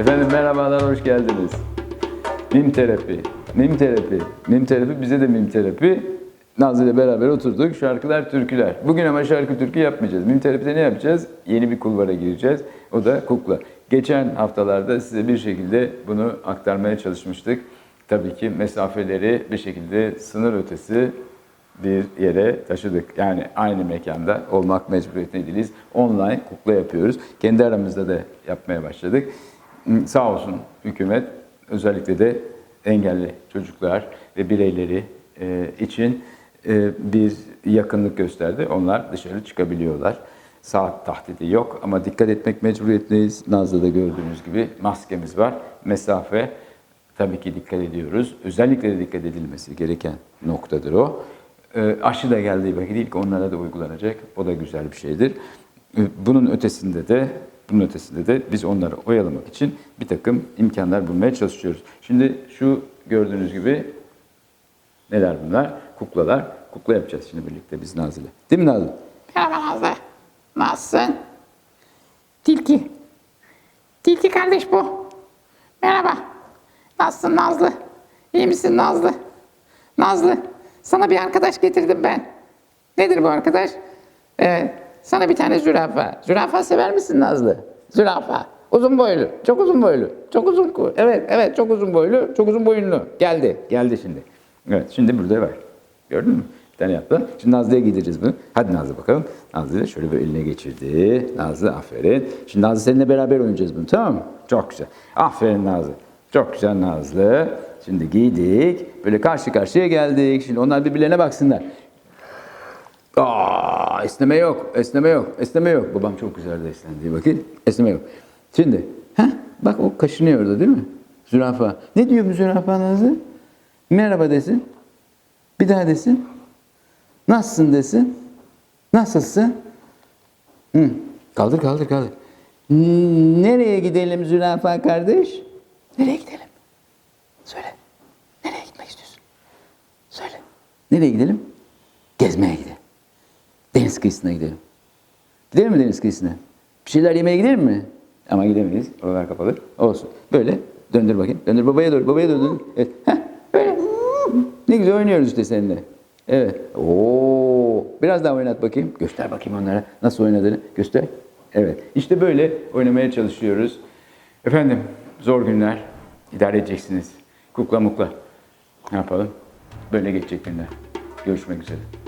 Efendim merhabalar, hoş geldiniz. Mim terapi, mim terapi, mim terapi bize de mim terapi. Nazlı ile beraber oturduk. Şarkılar, türküler. Bugün ama şarkı türkü yapmayacağız. Mim terapide ne yapacağız? Yeni bir kulvara gireceğiz. O da kukla. Geçen haftalarda size bir şekilde bunu aktarmaya çalışmıştık. Tabii ki mesafeleri bir şekilde sınır ötesi bir yere taşıdık. Yani aynı mekanda olmak mecburiyetindeyiz. Online kukla yapıyoruz. Kendi aramızda da yapmaya başladık. Sağ olsun hükümet özellikle de engelli çocuklar ve bireyleri e, için e, bir yakınlık gösterdi. Onlar dışarı çıkabiliyorlar. Saat tahdidi yok ama dikkat etmek mecburiyetindeyiz. Nazlı'da gördüğünüz gibi maskemiz var. Mesafe tabii ki dikkat ediyoruz. Özellikle de dikkat edilmesi gereken noktadır o. E, aşı da geldiği vakit ilk onlara da uygulanacak. O da güzel bir şeydir. Bunun ötesinde de bunun ötesinde de biz onları oyalamak için bir takım imkanlar bulmaya çalışıyoruz. Şimdi şu gördüğünüz gibi neler bunlar? Kuklalar. Kukla yapacağız şimdi birlikte biz Nazlı. Değil mi Nazlı? Merhaba Nazlı. Nasılsın? Tilki. Tilki kardeş bu. Merhaba. Nasılsın Nazlı? İyi misin Nazlı? Nazlı, sana bir arkadaş getirdim ben. Nedir bu arkadaş? Evet, sana bir tane zürafa. Zürafa sever misin Nazlı? Zürafa. Uzun boylu, çok uzun boylu, çok uzun. Evet, evet, çok uzun boylu, çok uzun boyunlu. Geldi. Geldi şimdi. Evet şimdi burada var. Gördün mü? Bir tane yaptı. Şimdi Nazlı'ya gideceğiz bunu. Hadi Nazlı bakalım. Nazlı şöyle bir eline geçirdi. Nazlı aferin. Şimdi Nazlı seninle beraber oynayacağız bunu tamam mı? Çok güzel. Aferin Nazlı. Çok güzel Nazlı. Şimdi giydik. Böyle karşı karşıya geldik. Şimdi onlar birbirlerine baksınlar. Aa, esneme yok, esneme yok, esneme yok. Babam çok güzel de esnendi. Bakın, esneme yok. Şimdi, ha, bak o kaşınıyor orada değil mi? Zürafa. Ne diyor bu zürafa Nazlı? Merhaba desin. Bir daha desin. Nasılsın desin. Nasılsın? Hı. Kaldır, kaldır, kaldır. Nereye gidelim zürafa kardeş? Nereye gidelim? Söyle. Nereye gitmek istiyorsun? Söyle. Nereye gidelim? Gezmeye gidelim. Deniz kıyısına gidelim. Gidelim mi deniz kıyısına? Bir şeyler yemeye gidelim mi? Ama gidemeyiz. Oralar kapalı. Olsun. Böyle. Döndür bakayım. Döndür babaya doğru. Babaya doğru. döndür. Evet. Heh. Böyle. Ne güzel oynuyoruz işte seninle. Evet. Oo. Biraz daha oynat bakayım. Göster bakayım onlara. Nasıl oynadığını. Göster. Evet. İşte böyle oynamaya çalışıyoruz. Efendim zor günler. İdare edeceksiniz. Kukla mukla. Ne yapalım? Böyle geçecek günler. Görüşmek üzere.